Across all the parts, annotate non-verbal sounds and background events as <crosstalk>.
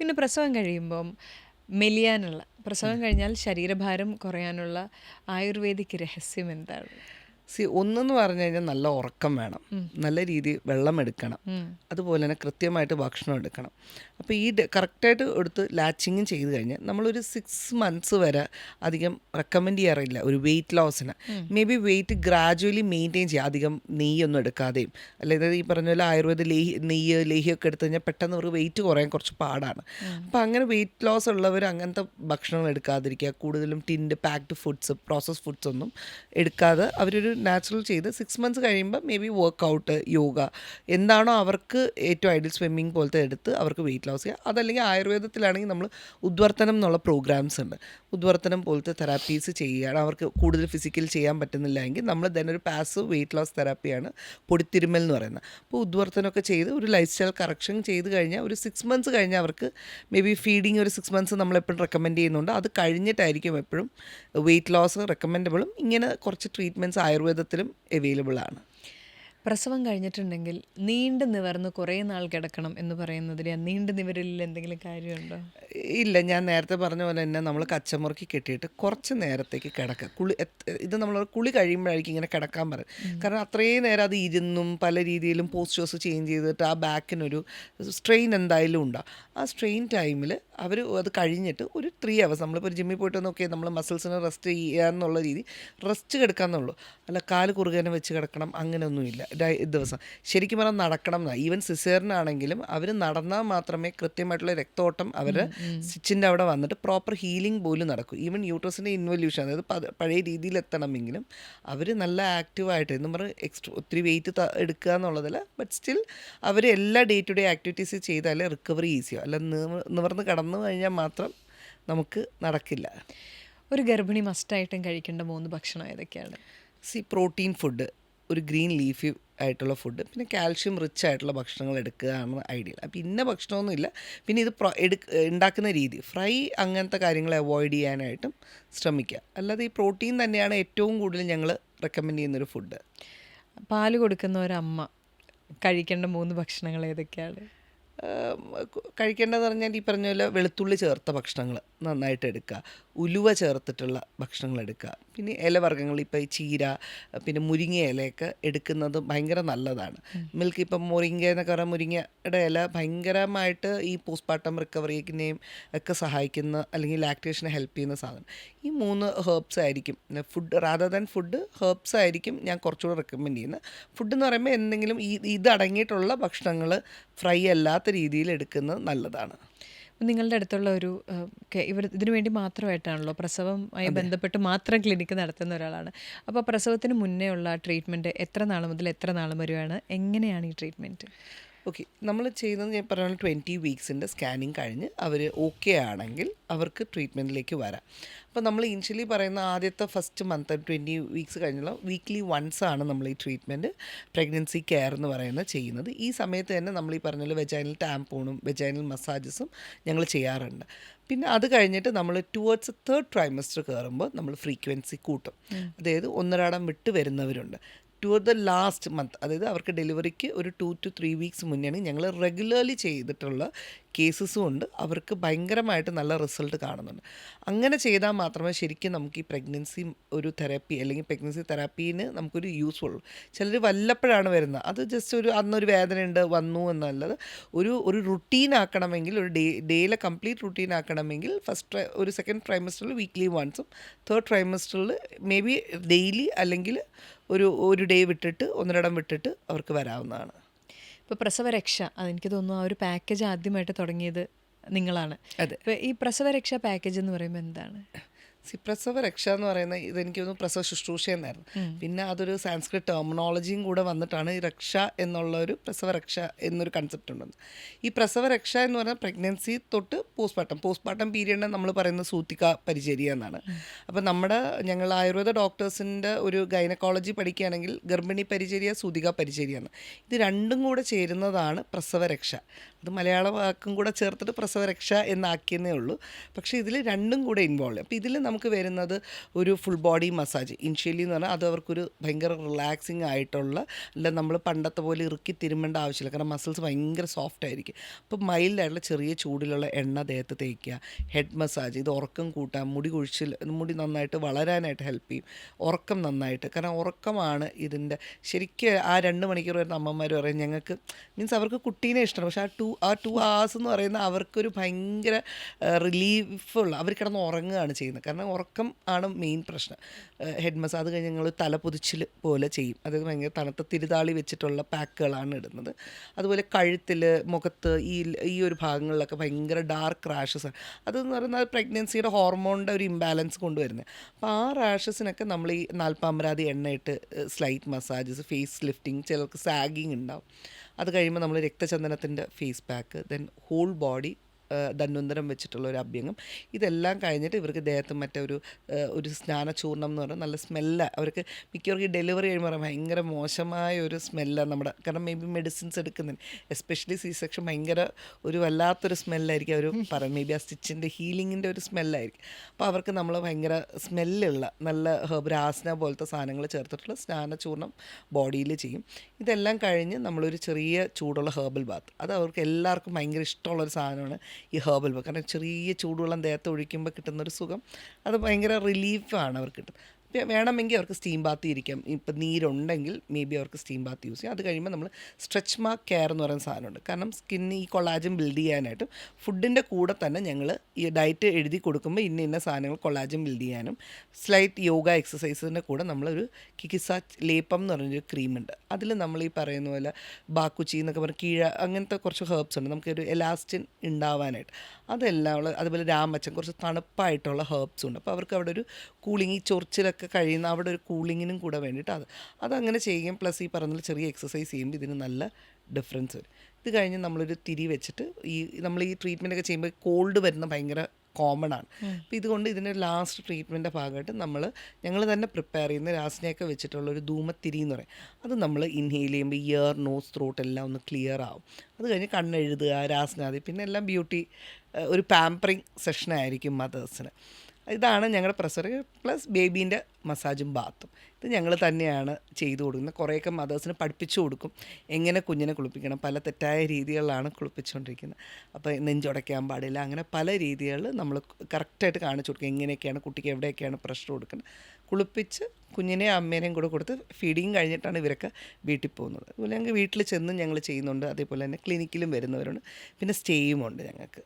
പിന്നെ പ്രസവം കഴിയുമ്പം മെലിയാനുള്ള പ്രസവം കഴിഞ്ഞാൽ ശരീരഭാരം കുറയാനുള്ള ആയുർവേദിക് രഹസ്യം എന്താണ്? സി ഒന്നെന്ന് പറഞ്ഞു കഴിഞ്ഞാൽ നല്ല ഉറക്കം വേണം. നല്ല രീതിയിൽ വെള്ളം എടുക്കണം. അതുപോലെ തന്നെ കൃത്യമായിട്ട് ഭക്ഷണം എടുക്കണം. അപ്പോൾ ഈ കറക്റ്റായിട്ട് എടുത്ത് ലാച്ചിങ്ങും ചെയ്ത് കഴിഞ്ഞാൽ നമ്മളൊരു സിക്സ് മന്ത്സ് വരെ അധികം റെക്കമെൻഡ് ചെയ്യാറില്ല ഒരു വെയിറ്റ് ലോസിന് may be weight gradually maintain ചെയ്യുക അധികം നെയ്യൊന്നും എടുക്കാതെയും. അല്ലെങ്കിൽ ഈ പറഞ്ഞ പോലെ ആയുർവേദ ലേഹി നെയ്യ് ലേഹിയൊക്കെ എടുത്തു കഴിഞ്ഞാൽ പെട്ടെന്ന് അവർക്ക് വെയിറ്റ് കുറയാൻ കുറച്ച് പാടാണ്. അപ്പോൾ അങ്ങനെ വെയിറ്റ് ലോസ് ഉള്ളവർ അങ്ങനത്തെ ഭക്ഷണങ്ങൾ എടുക്കാതിരിക്കുക. കൂടുതലും tinned packed foods process foods ഒന്നും എടുക്കാതെ അവരൊരു നാച്ചുറൽ ചെയ്ത് സിക്സ് മന്ത്സ് കഴിയുമ്പോൾ മേ ബി വർക്കൗട്ട് യോഗ എന്താണോ അവർക്ക് ഏറ്റവും ഐഡിയൽ സ്വിമ്മിങ് പോലത്തെ എടുത്ത് അവർക്ക് വെയിറ്റ് ലോസ് ചെയ്യുക അതല്ലെങ്കിൽ ആയുർവേദത്തിലാണെങ്കിൽ നമ്മൾ ഉദ്വർത്തനം എന്നുള്ള പ്രോഗ്രാംസ് ഉണ്ട്. ഉദ്വർത്തനം പോലത്തെ തെറാപ്പീസ് ചെയ്യുകയാണ്. അവർക്ക് കൂടുതൽ ഫിസിക്കൽ ചെയ്യാൻ പറ്റുന്നില്ല എങ്കിൽ നമ്മൾ തന്നെ ഒരു പാസീവ് വെയിറ്റ് ലോസ് തെറാപ്പിയാണ് പൊടിത്തിരുമൽ എന്ന് പറയുന്നത്. അപ്പോൾ ഉദ്വർത്തനമൊക്കെ ചെയ്ത് ഒരു ലൈഫ് സ്റ്റൈൽ കറക്ഷൻ ചെയ്ത് കഴിഞ്ഞാൽ ഒരു സിക്സ് മന്ത്സ് കഴിഞ്ഞാൽ അവർക്ക് മേ ബി ഫീഡിങ് ഒരു സിക്സ് മന്ത്സ് നമ്മളെപ്പോഴും റെക്കമെൻഡ് ചെയ്യുന്നുണ്ട്. അത് കഴിഞ്ഞിട്ടായിരിക്കും എപ്പോഴും വെയിറ്റ് ലോസ് റെക്കമെൻഡബിളും ഇങ്ങനെ കുറച്ച് ട്രീറ്റ്മെന്റ്സ് ആയുർവേദത്തിലും അവൈലബിൾ ആണ്. പ്രസവം കഴിഞ്ഞിട്ടുണ്ടെങ്കിൽ നീണ്ടു നിവർന്ന് കുറേ നാൾ കിടക്കണം എന്ന് പറയുന്നതിൽ നീണ്ടു നിവരലിൽ എന്തെങ്കിലും കാര്യമുണ്ടോ? ഇല്ല ഞാൻ നേരത്തെ പറഞ്ഞ പോലെ തന്നെ നമ്മൾ കച്ചമുറുക്കി കെട്ടിയിട്ട് കുറച്ച് നേരത്തേക്ക് കിടക്കുക കുളി ഇത് നമ്മൾ കുളി കഴിയുമ്പോഴായിരിക്കും ഇങ്ങനെ കിടക്കാൻ പറയും കാരണം അത്രയും നേരം അത് ഇരുന്നും പല രീതിയിലും പോസ്റ്റേഴ്സ് ചേഞ്ച് ചെയ്തിട്ട് ആ ബാക്കിനൊരു സ്ട്രെയിൻ എന്തായാലും ഉണ്ടാവും. ആ സ്ട്രെയിൻ ടൈമിൽ അവർ അത് കഴിഞ്ഞിട്ട് ഒരു ത്രീ അവേഴ്സ് നമ്മളിപ്പോൾ ഒരു ജിമ്മിൽ പോയിട്ട് നോക്കിയാൽ നമ്മൾ മസിൽസിന് റെസ്റ്റ് ചെയ്യുക എന്നുള്ള രീതി റെസ്റ്റ് കിടക്കാമെന്നുള്ളൂ അല്ല കാൽ കുറുകനെ വെച്ച് കിടക്കണം അങ്ങനെയൊന്നുമില്ല. ദിവസം. ശരിക്കും പറഞ്ഞാൽ നടക്കണം എന്നാണ് ഈവൻ സിസേറിനാണെങ്കിലും അവർ നടന്നാൽ മാത്രമേ കൃത്യമായിട്ടുള്ള രക്തോട്ടം അവരുടെ സ്റ്റിച്ചിന്റെ അവിടെ വന്നിട്ട് പ്രോപ്പർ ഹീലിംഗ് പോലും നടക്കൂ. ഈവൻ യൂട്രസിന്റെ ഇൻവല്യൂഷൻ അതായത് പഴയ രീതിയിൽ എത്തണമെങ്കിലും അവർ നല്ല ആക്റ്റീവായിട്ട് എന്ന് പറഞ്ഞാൽ എക്സ്ട്രാ ഒത്തിരി വെയിറ്റ് എടുക്കുക എന്നുള്ളതല്ല ബട്ട് സ്റ്റിൽ അവർ എല്ലാ ഡേ ടു ഡേ ആക്ടിവിറ്റീസ് ചെയ്താലേ റിക്കവറി ഈസിയോ അല്ല നിവ- നിവർന്ന് കടന്നു കഴിഞ്ഞാൽ മാത്രം നമുക്ക് നടക്കില്ല. ഒരു ഗർഭിണി മസ്റ്റായിട്ടും കഴിക്കേണ്ട മൂന്ന് ഭക്ഷണം ഏതൊക്കെയാണ്? സി പ്രോട്ടീൻ ഫുഡ് ഒരു ഗ്രീൻ ലീഫി ആയിട്ടുള്ള ഫുഡ് പിന്നെ കാൽഷ്യം റിച്ച് ആയിട്ടുള്ള ഭക്ഷണങ്ങൾ എടുക്കുകയാണ് ഐഡിയൽ. അപ്പോൾ ഇന്ന ഭക്ഷണമൊന്നുമില്ല പിന്നെ ഇത് പ്രൊ എടുക്ക ഉണ്ടാക്കുന്ന രീതി ഫ്രൈ അങ്ങനത്തെ കാര്യങ്ങൾ അവോയ്ഡ് ചെയ്യാനായിട്ടും ശ്രമിക്കുക. അല്ലാതെ ഈ പ്രോട്ടീൻ തന്നെയാണ് ഏറ്റവും കൂടുതൽ ഞങ്ങൾ റെക്കമെൻഡ് ചെയ്യുന്നൊരു ഫുഡ്. പാൽ കൊടുക്കുന്ന ഒരമ്മ കഴിക്കേണ്ട മൂന്ന് ഭക്ഷണങ്ങൾ ഏതൊക്കെയാണ്? കഴിക്കേണ്ടതെന്ന് പറഞ്ഞാൽ ഈ പറഞ്ഞ പോലെ വെളുത്തുള്ളി ചേർത്ത ഭക്ഷണങ്ങൾ നന്നായിട്ട് എടുക്കുക. ഉലുവ ചേർത്തിട്ടുള്ള ഭക്ഷണങ്ങൾ എടുക്കുക. പിന്നെ ഇലവർഗങ്ങൾ ഇപ്പോൾ ഈ ചീര പിന്നെ മുരിങ്ങ ഇലയൊക്കെ എടുക്കുന്നത് ഭയങ്കര നല്ലതാണ്. മിൽക്ക് ഇപ്പം മുരിങ്ങ എന്നൊക്കെ പറഞ്ഞാൽ മുരിങ്ങയുടെ ഇല ഭയങ്കരമായിട്ട് ഈ പോസ്റ്റ്മോർട്ടം റിക്കവറിക്കിനെയും ഒക്കെ സഹായിക്കുന്ന അല്ലെങ്കിൽ ലാക്ടേഷനെ ഹെൽപ്പ് ചെയ്യുന്ന സാധനം. ഈ മൂന്ന് ഹേർബ്സ് ആയിരിക്കും. Food rather than food herbs ആയിരിക്കും ഞാൻ കുറച്ചുകൂടെ റെക്കമെൻഡ് ചെയ്യുന്നത്. ഫുഡ് എന്ന് പറയുമ്പോൾ എന്തെങ്കിലും ഈ ഇത് അടങ്ങിയിട്ടുള്ള ഭക്ഷണങ്ങൾ ഫ്രൈ അല്ലാത്ത രീതിയിൽ എടുക്കുന്നത് നല്ലതാണ്. നിങ്ങളുടെ അടുത്തുള്ള ഒരു ഇവർ ഇതിനു വേണ്ടി മാത്രമായിട്ടാണല്ലോ പ്രസവമായി ബന്ധപ്പെട്ട് മാത്രം ക്ലിനിക്ക് നടത്തുന്ന ഒരാളാണ്. അപ്പോൾ പ്രസവത്തിന് മുന്നേ ഉള്ള ട്രീറ്റ്മെന്റ് എത്ര നാൾ മുതൽ എത്ര നാൾ വരെയാണ്? എങ്ങനെയാണ് ഈ ട്രീറ്റ്മെന്റ് ഓക്കെ നമ്മൾ ചെയ്യുന്നത് ഞാൻ പറഞ്ഞ ട്വന്റി വീക്സിന്റെ സ്കാനിങ് കഴിഞ്ഞ് അവർ ഓക്കെ ആണെങ്കിൽ അവർക്ക് ട്രീറ്റ്മെന്റിലേക്ക് വരാം. അപ്പോൾ നമ്മൾ ഇനിഷ്യലി പറയുന്ന ആദ്യത്തെ ഫസ്റ്റ് മന്ത് ട്വന്റി വീക്സ് കഴിഞ്ഞുള്ള വീക്ക്ലി വൺസ് ആണ് നമ്മൾ ഈ ട്രീറ്റ്മെന്റ് പ്രഗ്നൻസി കെയർ എന്ന് പറയുന്നത് ചെയ്യുന്നത്. ഈ സമയത്ത് തന്നെ നമ്മൾ ഈ പറഞ്ഞ വെജൈനൽ ടാമ്പോണും വെജൈനൽ മസാജസും ഞങ്ങൾ ചെയ്യാറുണ്ട്. പിന്നെ അത് കഴിഞ്ഞിട്ട് നമ്മൾ ടുവേർഡ്സ് തേർഡ് ട്രൈമസ്റ്റർ കയറുമ്പോൾ നമ്മൾ ഫ്രീക്വൻസി കൂട്ടും. അതായത് ഒന്നരാടം വിട്ട് വരുന്നവരുണ്ട്. ടുവർ ദ ലാസ്റ്റ് മന്ത് അതായത് അവർക്ക് ഡെലിവറിക്ക് ഒരു ടു ടു ത്രീ വീക്സ് മുന്നെയാണ് ഞങ്ങൾ റെഗുലർലി ചെയ്തിട്ടുള്ള കേസസും ഉണ്ട്. അവർക്ക് ഭയങ്കരമായിട്ട് നല്ല റിസൾട്ട് കാണുന്നുണ്ട്. അങ്ങനെ ചെയ്താൽ മാത്രമേ ശരിക്കും നമുക്ക് ഈ പ്രഗ്നൻസി ഒരു തെറാപ്പി അല്ലെങ്കിൽ പ്രഗ്നൻസി തെറാപ്പീന് നമുക്കൊരു യൂസ്ഫുൾ ചിലർ വല്ലപ്പോഴാണ് വരുന്നത്. അത് ജസ്റ്റ് ഒരു അന്നൊരു വേദന ഉണ്ട് വന്നു എന്നല്ലത് ഒരു ഒരു റുട്ടീൻ ആക്കണമെങ്കിൽ ഒരു ഡേ ഡേയിലെ കംപ്ലീറ്റ് റുട്ടീൻ ആക്കണമെങ്കിൽ ഫസ്റ്റ് ഒരു സെക്കൻഡ് ട്രൈമസ്റ്ററിൽ വീക്ക്ലി വൺസും തേർഡ് ട്രൈമസ്റ്ററിൽ മേ ബി ഡെയിലി അല്ലെങ്കിൽ ഒരു ഒരു ഡേ വിട്ടിട്ട് ഒന്നിടം വിട്ടിട്ട് അവർക്ക് വരാവുന്നതാണ്. ഇപ്പോൾ പ്രസവരക്ഷ അതെനിക്ക് തോന്നുന്നു ആ ഒരു പാക്കേജ് ആദ്യമായിട്ട് തുടങ്ങിയത് നിങ്ങളാണ്. അതെ. ഈ പ്രസവരക്ഷ പാക്കേജ് എന്ന് പറയുമ്പോൾ എന്താണ്? സി പ്രസവ രക്ഷ എന്ന് പറയുന്ന ഇതെനിക്ക് തോന്നുന്നു പ്രസവ ശുശ്രൂഷ എന്നായിരുന്നു. പിന്നെ അതൊരു സാൻസ്ക്രിറ്റ് ടെർമിനോളജിയും കൂടെ വന്നിട്ടാണ് ഈ രക്ഷ എന്നുള്ള ഒരു പ്രസവ രക്ഷ എന്നൊരു കൺസെപ്റ്റ് ഉണ്ടെന്ന്. ഈ പ്രസവ രക്ഷ എന്ന് പറഞ്ഞാൽ പ്രഗ്നൻസി തൊട്ട് പോസ്റ്റ്മോർട്ടം പോസ്റ്റ്മോർട്ടം പീരീഡിനെ നമ്മൾ പറയുന്ന സൂത്തിക പരിചര്യ എന്നാണ്. അപ്പോൾ നമ്മുടെ ഞങ്ങൾ ആയുർവേദ ഡോക്ടേഴ്സിന്റെ ഒരു ഗൈനക്കോളജി പഠിക്കുകയാണെങ്കിൽ ഗർഭിണി പരിചര്യ സൂതിക പരിചര്യ എന്ന്. ഇത് രണ്ടും കൂടെ ചേരുന്നതാണ് പ്രസവ രക്ഷ. അത് മലയാള വാക്കും കൂടെ ചേർത്തിട്ട് പ്രസവ രക്ഷ എന്നാക്കിയെന്നേ ഉള്ളൂ. പക്ഷേ ഇതിൽ രണ്ടും കൂടെ ഇൻവോൾവ് അപ്പോൾ ഇതിൽ നമുക്ക് നമുക്ക് വരുന്നത് ഒരു ഫുൾ ബോഡി മസാജ് ഇനിഷ്യലി എന്ന് പറഞ്ഞാൽ അത് അവർക്കൊരു ഭയങ്കര റിലാക്സിങ് ആയിട്ടുള്ള അല്ല നമ്മൾ പണ്ടത്തെ പോലെ ഇറുക്കി തിരുമ്പേണ്ട ആവശ്യമില്ല. കാരണം മസിൽസ് ഭയങ്കര സോഫ്റ്റ് ആയിരിക്കും. അപ്പോൾ മൈൽഡായിട്ടുള്ള ചെറിയ ചൂടിലുള്ള എണ്ണ ദേഹത്ത് തേക്കുക ഹെഡ് മസാജ് ഇത് ഉറക്കം കൂട്ടാൻ മുടി കുഴിച്ചിൽ മുടി നന്നായിട്ട് വളരാനായിട്ട് ഹെൽപ്പ് ചെയ്യും. ഉറക്കം നന്നായിട്ട്. കാരണം ഉറക്കമാണ് ഇതിന്റെ ശരിക്കും ആ രണ്ട് മണിക്കൂർ വരുന്ന അമ്മമാർ പറയും ഞങ്ങൾക്ക് മീൻസ് അവർക്ക് കുട്ടീനെ ഇഷ്ടമാണ്. പക്ഷേ ആ ടു ആ ടു ഹവേഴ്സ് എന്ന് പറയുന്ന അവർക്കൊരു ഭയങ്കര റിലീഫുള്ള അവർ കിടന്ന് ഉറങ്ങുകയാണ് ചെയ്യുന്നത്. കാരണം ഉറക്കം ആണ് മെയിൻ പ്രശ്നം. ഹെഡ് മസാജ് കഴിഞ്ഞ് ഞങ്ങൾ തല പൊതിച്ചിൽ പോലെ ചെയ്യും. അതായത് ഭയങ്കര തണുത്ത തിരുതാളി വെച്ചിട്ടുള്ള പാക്കുകളാണ് ഇടുന്നത്. അതുപോലെ കഴുത്തിൽ മുഖത്ത് ഈ ഈ ഒരു ഭാഗങ്ങളിലൊക്കെ ഭയങ്കര ഡാർക്ക് റാഷസ് ആണ്. അതെന്ന് പറയുന്നത് പ്രഗ്നൻസിയുടെ ഹോർമോണിന്റെ ഒരു ഇംബാലൻസ് കൊണ്ടുവരുന്നത് അപ്പോൾ ആ റാഷസിനൊക്കെ നമ്മൾ ഈ നാൽപ്പാമരാതി എണ്ണയിട്ട് സ്ലൈറ്റ് മസാജസ് ഫേസ് ലിഫ്റ്റിംഗ് ചിലർക്ക് സാഗിങ് ഉണ്ടാവും. അത് കഴിയുമ്പോൾ നമ്മൾ രക്തചന്ദനത്തിന്റെ face pack then whole body ധന്വന്തരം വെച്ചിട്ടുള്ള ഒരു അഭ്യംഗം. ഇതെല്ലാം കഴിഞ്ഞിട്ട് ഇവർക്ക് ദേഹത്ത് മറ്റേ ഒരു ഒരു സ്നാനചൂർണം എന്ന് പറഞ്ഞാൽ നല്ല സ്മെല്ല. അവർക്ക് മിക്കവർക്ക് ഡെലിവറി കഴിയുമ്പോൾ ഭയങ്കര മോശമായ ഒരു സ്മെല്ല നമ്മുടെ കാരണം മേ ബി മെഡിസിൻസ് എടുക്കുന്നതിന് എസ്പെഷ്യലി സി സെക്ഷൻ ഭയങ്കര ഒരു വല്ലാത്തൊരു സ്മെല്ലായിരിക്കും. അവർ പറയും മേ ബി ആ സ്റ്റിച്ചിന്റെ ഹീലിങ്ങിന്റെ ഒരു സ്മെല്ലായിരിക്കും. അപ്പോൾ അവർക്ക് നമ്മൾ ഭയങ്കര സ്മെല്ലുള്ള നല്ല ഹെർബ് രാസന പോലത്തെ സാധനങ്ങൾ ചേർത്തിട്ടുള്ള സ്നാനചൂർണം ബോഡിയിൽ ചെയ്യും. ഇതെല്ലാം കഴിഞ്ഞ് നമ്മളൊരു ചെറിയ ചൂടുള്ള ഹെർബൽ ബാത്ത്. അത് അവർക്ക് എല്ലാവർക്കും ഭയങ്കര ഇഷ്ടമുള്ളൊരു സാധനമാണ്. ഈ ഹെർബൽ കാരണം ചെറിയ ചൂടുവെള്ളം ദേഹത്ത് ഒഴിക്കുമ്പോൾ കിട്ടുന്നൊരു സുഖം. അത് ഭയങ്കര റിലീഫാണ് അവർക്ക് കിട്ടുന്നത്. വേണമെങ്കിൽ അവർക്ക് സ്റ്റീം ബാത്ത് ഇരിക്കാം. ഇപ്പം നീരുണ്ടെങ്കിൽ മേ ബി അവർക്ക് സ്റ്റീം ബാത്ത് യൂസ് ചെയ്യാം. അത് കഴിയുമ്പോൾ നമ്മൾ സ്ട്രെച്ച് മാർക്ക് കെയർ എന്ന് പറയുന്ന സാധനമുണ്ട്. കാരണം സ്കിന്ന് ഈ കൊളാജൻ ബിൽഡ് ചെയ്യാനായിട്ടും ഫുഡിന്റെ കൂടെ തന്നെ ഞങ്ങൾ ഈ ഡയറ്റ് എഴുതി കൊടുക്കുമ്പോൾ ഇന്ന ഇന്ന സാധനങ്ങൾ കൊളാജൻ ബിൽഡ് ചെയ്യാനും സ്ലൈറ്റ് യോഗ എക്സസൈസിന്റെ കൂടെ നമ്മളൊരു കിക്കിസ ലേപ്പം എന്ന് പറഞ്ഞൊരു ക്രീമുണ്ട്. അതിൽ നമ്മൾ ഈ പറയുന്ന പോലെ ബാക്കുച്ചി എന്നൊക്കെ പറഞ്ഞ കീഴ അങ്ങനത്തെ കുറച്ച് ഹേർബ്സ് ഉണ്ട്. നമുക്കൊരു എലാസ്റ്റിൻ ഉണ്ടാവാനായിട്ട്. അതെല്ലാം ഉള്ള അതുപോലെ രാമച്ചൻ കുറച്ച് തണുപ്പായിട്ടുള്ള ഹെർബ്സ് ഉണ്ട്. അപ്പോൾ അവർക്ക് അവിടെ ഒരു കൂളിംഗ് ഈ ചൊറിച്ചിലൊക്കെ കഴിയുന്ന അവിടെ ഒരു കൂളിങ്ങിനും കൂടെ വേണ്ടിയിട്ട് അത് അതങ്ങനെ ചെയ്യുകയും പ്ലസ് ഈ പറഞ്ഞ ചെറിയ എക്സസൈസ് ചെയ്യുമ്പോൾ ഇതിന് നല്ല ഡിഫറൻസ് വരും. ഇത് കഴിഞ്ഞ് നമ്മളൊരു തിരി വെച്ചിട്ട് ഈ നമ്മൾ ഈ ട്രീറ്റ്മെന്റ് ഒക്കെ ചെയ്യുമ്പോൾ കോൾഡ് വരുന്ന ഭയങ്കര കോമൺ ആണ്. അപ്പം ഇതുകൊണ്ട് ഇതിന്റെ ലാസ്റ്റ് ട്രീറ്റ്മെന്റിന്റെ ഭാഗമായിട്ട് നമ്മൾ ഞങ്ങൾ തന്നെ പ്രിപ്പയർ ചെയ്യുന്ന രാസിനെയൊക്കെ വെച്ചിട്ടുള്ള ഒരു ധൂമത്തിരി എന്ന് പറയും. അത് നമ്മൾ ഇൻഹെയിൽ ചെയ്യുമ്പോൾ ഇയർ നോസ് ത്രോട്ട് എല്ലാം ഒന്ന് ക്ലിയർ ആവും. അത് കഴിഞ്ഞ് കണ്ണെഴുതുക രാസനാദി പിന്നെ എല്ലാം ബ്യൂട്ടി ഒരു പാമ്പറിങ് സെഷനായിരിക്കും മദേഴ്സിന് ഇതാണ് ഞങ്ങളുടെ പ്രസർ പ്ലസ് ബേബീന്റെ മസാജും ബാത്തും ഇത് ഞങ്ങൾ തന്നെയാണ് ചെയ്തു കൊടുക്കുന്നത്. കുറേയൊക്കെ മദേഴ്സിന് പഠിപ്പിച്ചു കൊടുക്കും. എങ്ങനെ കുഞ്ഞിനെ കുളിപ്പിക്കണം? പല തെറ്റായ രീതികളിലാണ് കുളിപ്പിച്ചുകൊണ്ടിരിക്കുന്നത് അപ്പോൾ നെഞ്ചുടയ്ക്കാൻ പാടില്ല. അങ്ങനെ പല രീതികളിൽ നമ്മൾ കറക്റ്റായിട്ട് കാണിച്ചു കൊടുക്കും. എങ്ങനെയൊക്കെയാണ് കുട്ടിക്ക് എവിടെയൊക്കെയാണ് പ്രഷർ കൊടുക്കുന്നത്. കുളിപ്പിച്ച് കുഞ്ഞിനെയും അമ്മേനെയും കൂടെ കൊടുത്ത് ഫീഡിങ് കഴിഞ്ഞിട്ടാണ് ഇവരൊക്കെ വീട്ടിൽ പോകുന്നത്. അതുപോലെ ഞങ്ങൾ വീട്ടിൽ ചെന്നും ഞങ്ങൾ ചെയ്യുന്നുണ്ട്. അതേപോലെ തന്നെ ക്ലിനിക്കിലും വരുന്നവരുണ്ട്. പിന്നെ സ്റ്റേയും ഉണ്ട് ഞങ്ങൾക്ക്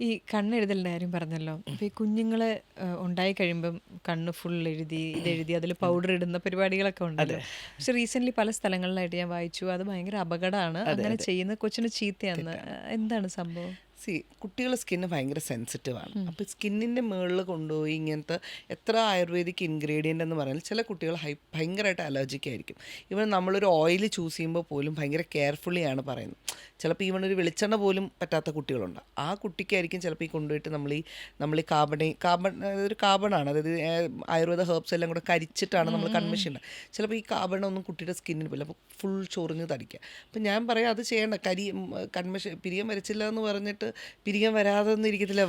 ഈ കണ്ണെഴുതലിന്റെ കാര്യം പറഞ്ഞല്ലോ. അപ്പോൾ ഈ കുഞ്ഞുങ്ങൾ ഉണ്ടായി കഴിയുമ്പം കണ്ണ് ഫുൾ എഴുതി ഇതെഴുതി അതിൽ പൗഡർ ഇടുന്ന പരിപാടികളൊക്കെ ഉണ്ടല്ലോ. പക്ഷെ റീസെന്റ്ലി പല സ്ഥലങ്ങളിലായിട്ട് ഞാൻ വായിച്ചു. അത് ഭയങ്കര അപകടമാണ്. അങ്ങനെ ചെയ്യുന്ന കൊച്ചിന് ചീത്തയാണ് എന്താണ് സംഭവം? സി കുട്ടികളുടെ സ്കിന്ന് ഭയങ്കര സെൻസിറ്റീവ് ആണ്. അപ്പോൾ സ്കിന്നിന്റെ മുകളിൽ കൊണ്ടുപോയി ഇങ്ങനത്തെ എത്ര ആയുർവേദിക് ഇൻഗ്രീഡിയന്റ് എന്ന് പറഞ്ഞാൽ ചില കുട്ടികൾ ഹൈ ഭയങ്കരമായിട്ട് അലർജിക് ആയിരിക്കും. ഇവൻ നമ്മളൊരു ഓയിൽ ചൂസ് ചെയ്യുമ്പോൾ പോലും ഭയങ്കര കെയർഫുള്ളി ആണ് പറയുന്നത്. ചിലപ്പോൾ ഈവൺ ഒരു വെളിച്ചെണ്ണ പോലും പറ്റാത്ത കുട്ടികളുണ്ട്. ആ കുട്ടിക്കായിരിക്കും ചിലപ്പോൾ ഈ കൊണ്ടുപോയിട്ട് നമ്മൾ ഈ നമ്മൾ ഈ കാർബൺ കാർബൺ ഒരു കാർബണാണ് അതായത് ആയുർവേദ ഹെർബ്സ് എല്ലാം കൂടെ കരിച്ചിട്ടാണ് നമ്മൾ കൺമിഷൻ ചിലപ്പോൾ ഈ കാർബൺ ഒന്നും കുട്ടിയുടെ സ്കിന്നിന് പോലും അപ്പോൾ ഫുൾ ചൊറിഞ്ഞ് തടിക്കുക. അപ്പം ഞാൻ പറയാം അത് ചെയ്യണ്ട. കരി കൺമിഷൻ പിരിയം വരച്ചില്ല എന്ന് പറഞ്ഞിട്ട് പിരിയം വരാതെ ഒന്നും ഇരിക്കത്തില്ല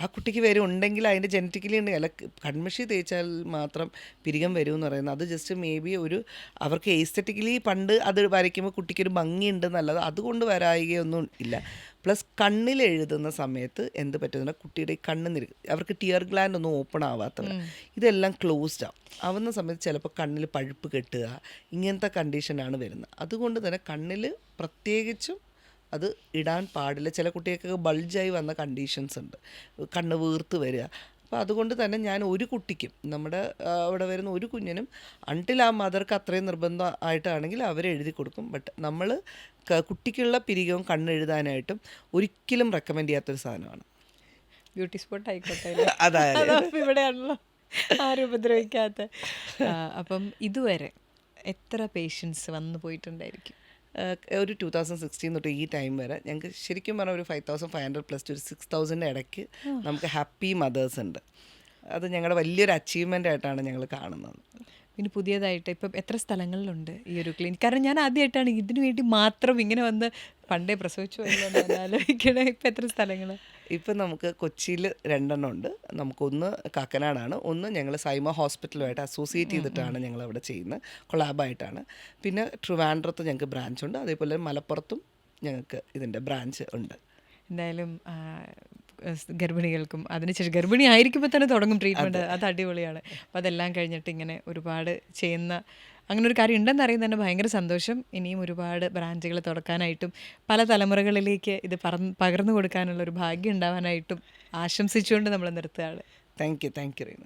ആ കുട്ടിക്ക് വരും ഉണ്ടെങ്കിൽ അതിന്റെ ജനറ്റിക്കലി ഉണ്ട്. അല്ല കൺമഷി തേച്ചാൽ മാത്രം പിരികം വരും എന്ന് പറയുന്നത്. അത് ജസ്റ്റ് മേ ബി ഒരു അവർക്ക് എസ്തറ്റിക്കലി പണ്ട് അത് വരയ്ക്കുമ്പോൾ കുട്ടിക്കൊരു ഭംഗിയുണ്ടെന്നല്ലാതെ അതുകൊണ്ട് വരായികയൊന്നും ഇല്ല. പ്ലസ് കണ്ണിൽ എഴുതുന്ന സമയത്ത് എന്ത് പറ്റുന്ന കുട്ടിയുടെ ഈ കണ്ണ് നിര അവർക്ക് ടിയർ ഗ്ലാൻഡ് ഒന്നും ഓപ്പൺ ആവാത്തത്. ഇതെല്ലാം ക്ലോസ്ഡ് ആവും ആവുന്ന സമയത്ത് ചിലപ്പോൾ കണ്ണിൽ പഴുപ്പ് കെട്ടുക ഇങ്ങനത്തെ കണ്ടീഷനാണ് വരുന്നത്. അതുകൊണ്ട് തന്നെ കണ്ണിൽ പ്രത്യേകിച്ചും അത് ഇടാൻ പാടില്ല. ചില കുട്ടികൾക്ക് ബൾജായി വന്ന കണ്ടീഷൻസ് ഉണ്ട്. കണ്ണ് വീർത്ത് വരിക. അപ്പോൾ അതുകൊണ്ട് തന്നെ ഞാൻ ഒരു കുട്ടിക്കും നമ്മുടെ അവിടെ വരുന്ന ഒരു കുഞ്ഞിനും അൺടിൽ ആ മദർക്ക് അത്രയും നിർബന്ധം ആയിട്ടാണെങ്കിൽ അവർ എഴുതി കൊടുക്കും. ബട്ട് നമ്മൾ കുട്ടിക്കുള്ള പിരികവും കണ്ണെഴുതാനായിട്ടും ഒരിക്കലും റെക്കമെൻഡ് ചെയ്യാത്തൊരു സാധനമാണ്. ബ്യൂട്ടി സ്പോട്ട് ആയിക്കോട്ടെ <laughs> അതായത്. ഇവിടെയാണല്ലോ ആരും ഉപദ്രവിക്കാത്ത. അപ്പം ഇതുവരെ എത്ര പേഷ്യൻസ് വന്നു പോയിട്ടുണ്ടായിരിക്കും? ഒരു ടൂ തൗസൻഡ് സിക്സ്റ്റീൻ തൊട്ട് ഈ ടൈം വരെ ഞങ്ങൾക്ക് ശരിക്കും പറഞ്ഞാൽ ഒരു five thousand five hundred plus two ഒരു സിക്സ് തൗസൻഡ് ഇടയ്ക്ക് നമുക്ക് ഹാപ്പി മദേഴ്സ് ഉണ്ട്. അത് ഞങ്ങളുടെ വലിയൊരു അച്ചീവ്മെന്റ് ആയിട്ടാണ് ഞങ്ങൾ കാണുന്നത്. പിന്നെ പുതിയതായിട്ട് ഇപ്പം എത്ര സ്ഥലങ്ങളിലുണ്ട് ഈ ഒരു ക്ലിനിക് കാരണം ഞാൻ ആദ്യമായിട്ടാണ് ഇതിനു വേണ്ടി മാത്രം ഇങ്ങനെ വന്ന് പണ്ടേ പ്രസവിച്ചു ആലോചിക്കണേ. ഇപ്പം എത്ര സ്ഥലങ്ങൾ ഇപ്പം നമുക്ക് കൊച്ചിയിൽ രണ്ടെണ്ണം ഉണ്ട് നമുക്കൊന്ന് കാക്കനാടാണ്. ഒന്ന് ഞങ്ങൾ സൈമ ഹോസ്പിറ്റലുമായിട്ട് അസോസിയേറ്റ് ചെയ്തിട്ടാണ് ഞങ്ങൾ അവിടെ ചെയ്യുന്നത്. കൊളാബായിട്ടാണ്. പിന്നെ ട്രിവാൻഡ്രത്ത് ഞങ്ങൾക്ക് ബ്രാഞ്ച് ഉണ്ട് അതേപോലെ മലപ്പുറത്തും ഞങ്ങൾക്ക് ഇതിന്റെ ബ്രാഞ്ച് ഉണ്ട്. എന്തായാലും ഗർഭിണികൾക്കും അതിനുശേഷം ഗർഭിണി ആയിരിക്കുമ്പോൾ തന്നെ തുടങ്ങും ട്രീറ്റ്മെന്റ് അത്. അടിപൊളിയാണ്. അപ്പോൾ അതെല്ലാം കഴിഞ്ഞിട്ട് ഇങ്ങനെ ഒരുപാട് ചെയ്യുന്ന അങ്ങനെ ഒരു കാര്യം ഉണ്ടെന്ന് അറിയുന്നത് തന്നെ ഭയങ്കര സന്തോഷം. ഇനിയും ഒരുപാട് ബ്രാഞ്ചുകൾ തുറക്കാനായിട്ടും പല തലമുറകളിലേക്ക് ഇത് പറന്ന് പകർന്നു കൊടുക്കാനുള്ള ഒരു ഭാഗ്യം ഉണ്ടാവാനായിട്ടും ആശംസിച്ചുകൊണ്ട് നമ്മൾ നിർത്തുകയാണ്. Thank you thank you Reena